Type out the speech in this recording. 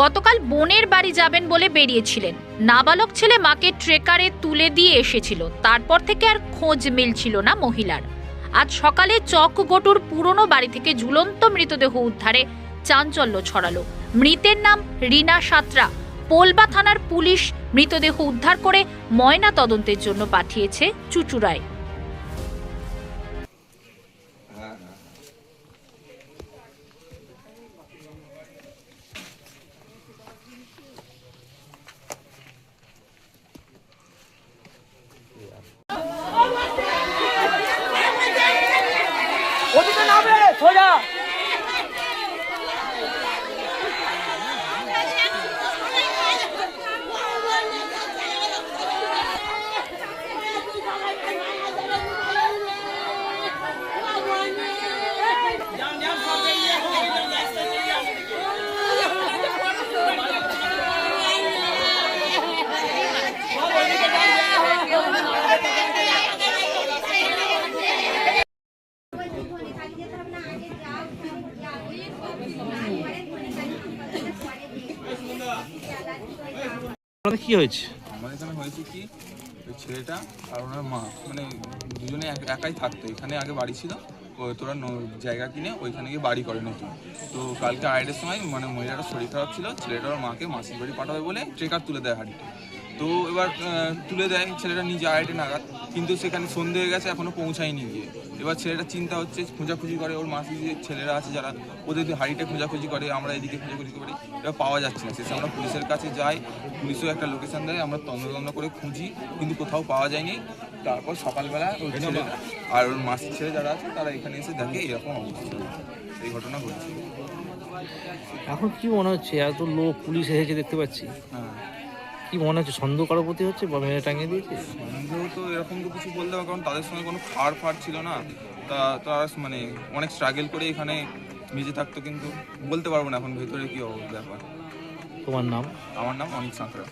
গতকাল বোনের বাড়ি যাবেন বলে বেরিয়েছিলেন। নাবালক ছেলে মাকে ট্রেকারে তুলে দিয়ে এসেছিল। তারপর থেকে আর খোঁজ মিলছিল না মহিলার। আজ সকালে চকগটুর পুরনো বাড়ি থেকে ঝুলন্ত মৃতদেহ উদ্ধারে চাঞ্চল্য ছড়ালো। মৃতের নাম রিনা সাতরা। পোলবা থানার পুলিশ মৃতদেহ উদ্ধার করে ময়না তদন্তের জন্য পাঠিয়েছে চুচুড়ায়। 坐下。কি হয়েছে? আমাদের এখানে হয়েছে কি, ওই ছেলেটা আর ওনার মা মানে দুজনে এক- একাই থাকতো। এখানে আগে বাড়ি ছিল তোরা জায়গা কিনে ওইখানে গিয়ে বাড়ি করে নতুন। তো কালকে আড়াইটার সময় মানে মহিলাটার শরীর খারাপ ছিল, ছেলেটা ওর মাকে মাসির বাড়ি পাঠাবে বলে ট্রেকার তুলে দেয় হাড়িটা তো এবার তুলে দেয় ছেলেটা নিজে আড়াইটে নাগাদ। কিন্তু সেখানে সন্ধে হয়ে গেছে এখনও পৌঁছায়নি গিয়ে। এবার ছেলেটা চিন্তা হচ্ছে খোঁজাখুঁজি করে ওর মাসি যে ছেলেরা আছে যারা ওদের যে হাড়িটা খোঁজাখুঁজি করে আমরা এদিকে খোঁজাখুঁজি করি এবার পাওয়া যাচ্ছে না। শেষে আমরা পুলিশের কাছে যাই পুলিশও একটা লোকেশন দেয় আমরা তন্ন করে খুঁজি কিন্তু কোথাও পাওয়া যায়নি। তারপর সকালবেলা ওই ছেলেটা আর ওর মাসির ছেলে যারা আছে তারা এখানে এসে দেখে এরকম অবস্থা। এই ঘটনা ঘটছে। এখন কি মনে হচ্ছে? এত লোক পুলিশ এসেছে দেখতে পাচ্ছি। হ্যাঁ। কি মনে হচ্ছে? সন্দেহ কারও প্রতি হচ্ছে বা মেয়ে টাঙিয়ে দিয়েছে? সন্দেহ তো এরকম তো কিছু বলতে হবে কারণ তাদের সঙ্গে কোনো ফাড় ফাড় ছিল না। তা তারা মানে অনেক স্ট্রাগল করে এখানে মেজে থাকতো কিন্তু বলতে পারব না এখন ভেতরে কি অবস্থা ব্যাপার। তোমার নাম? আমার নাম অনিক সাঁতরা।